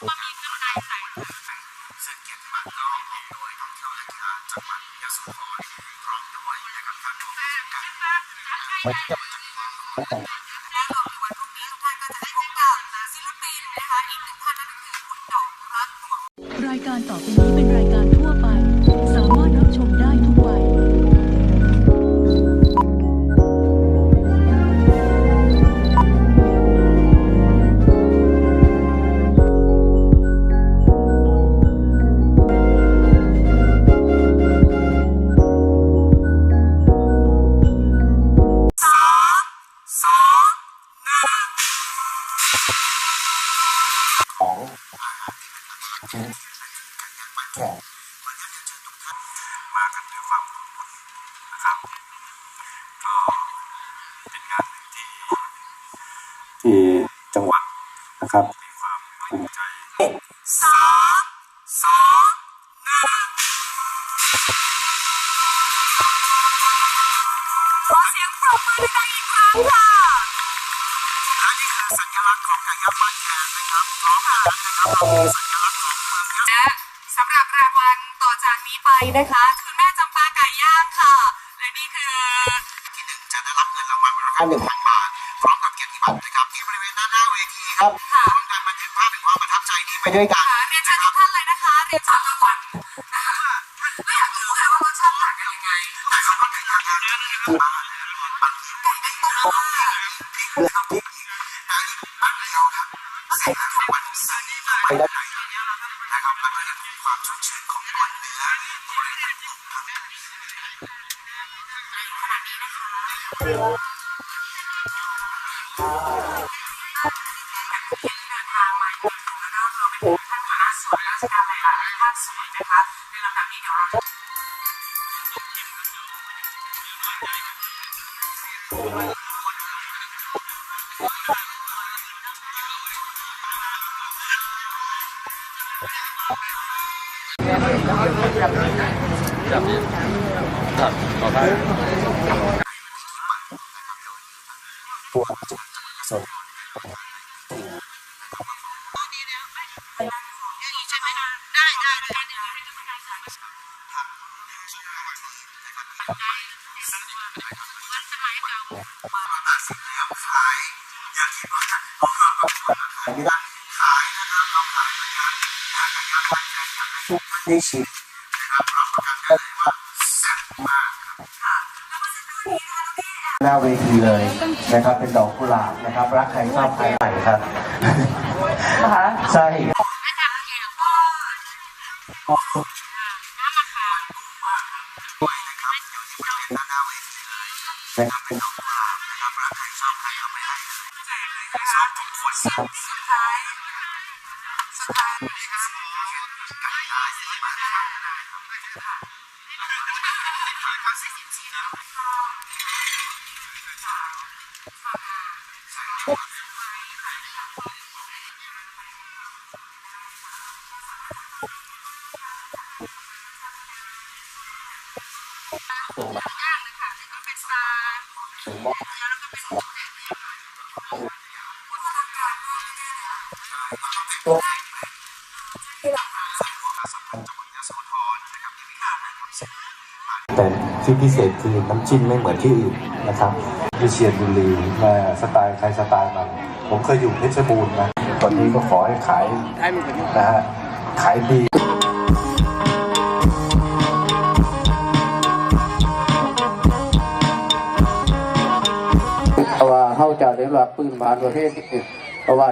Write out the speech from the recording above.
ซุปเปอร์มีน้ำลายใส่ซึ่งเกียรติบัตรก็ออกโดยท่องเที่ยวและกีฬาจังหวัดยะโสธรพร้อมด้วยนะครับทางกรมการไม่เที่ยวและรวมในวันพรุ่งนี้ทุกท่านก็จะได้พบกับศิลปินนะคะอีกหนึ่งท่านนั่นก็คือคุณดอกรักรายการต่อไปนี้เป็นรายการทั่วไป ความอบอุ่นนะครับ ก็เป็นงานหนึ่งที่ที่จังหวัดนะครับมีความภูมิใจสามสองหนึ่งขอเสียงปรบมือดังๆอีกครั้งค่ะและนี่คือสัญลักษณ์ของไก่ยักษ์บ้านแกนนะครับพร้อมกันนะครับเรามีสัญลักษณ์ของเมืองยะโสและสำหรับรางวัลต่อจากนี้ไปนะคะ คือแม่จำปาไก่ย่างค่ะ และนี่คือที่หนึ่งจะได้รับเงินรางวัลมูลค่าหนึ่งพันบาทพร้อมกับเกียรติบัตรนะครับที่บริเวณด้านหน้าเวทีครับร่วมกันบันทึกภาพแห่งความประทับใจนี้ไปด้วยกันค่ะเรียนเชิญทุกท่านเลยนะคะเรียนเชิญทุกท่านนะคะก็อยากรู้ค่ะว่ารสชาติต่างกันยังไงแต่คำว่าไก่ย่างเนี่ยนะครับบางบางทีผมก็ที่ที่นะครับที่แต่อี เดินทางมา อยู่แล้วก็รวมไปถึงท่านคณะส่วนราชการหลายๆภาคส่วนนะคะในลำดับนี้เดี๋ยวเราจะพวกสดได้ได้ได้อั หน้าเวทีเลยนะครับ เป็นดอกกุหลาบนะครับ รักใครชอบใครใหม่ครับใช่อาจารย์เกี่ยวก็น้ำมะขามนะครั สุดท้าส่งเลยค่ะแล้วก็เป็นซาถึงบอกแล้วแต่ที่พิเศษคือน้ำจิ้มไม่เหมือนที่อื่นนะครับวิเชียรบุรีมาสไตล์ใครสไตล์มัน ผมเคยอยู่เพชรบูรณ์นะตอนนี้ก็ขอให้ขายนะฮะขายดี เข้าะว่าเขาจะได้รับปืนบานประเภทที่เพราไว้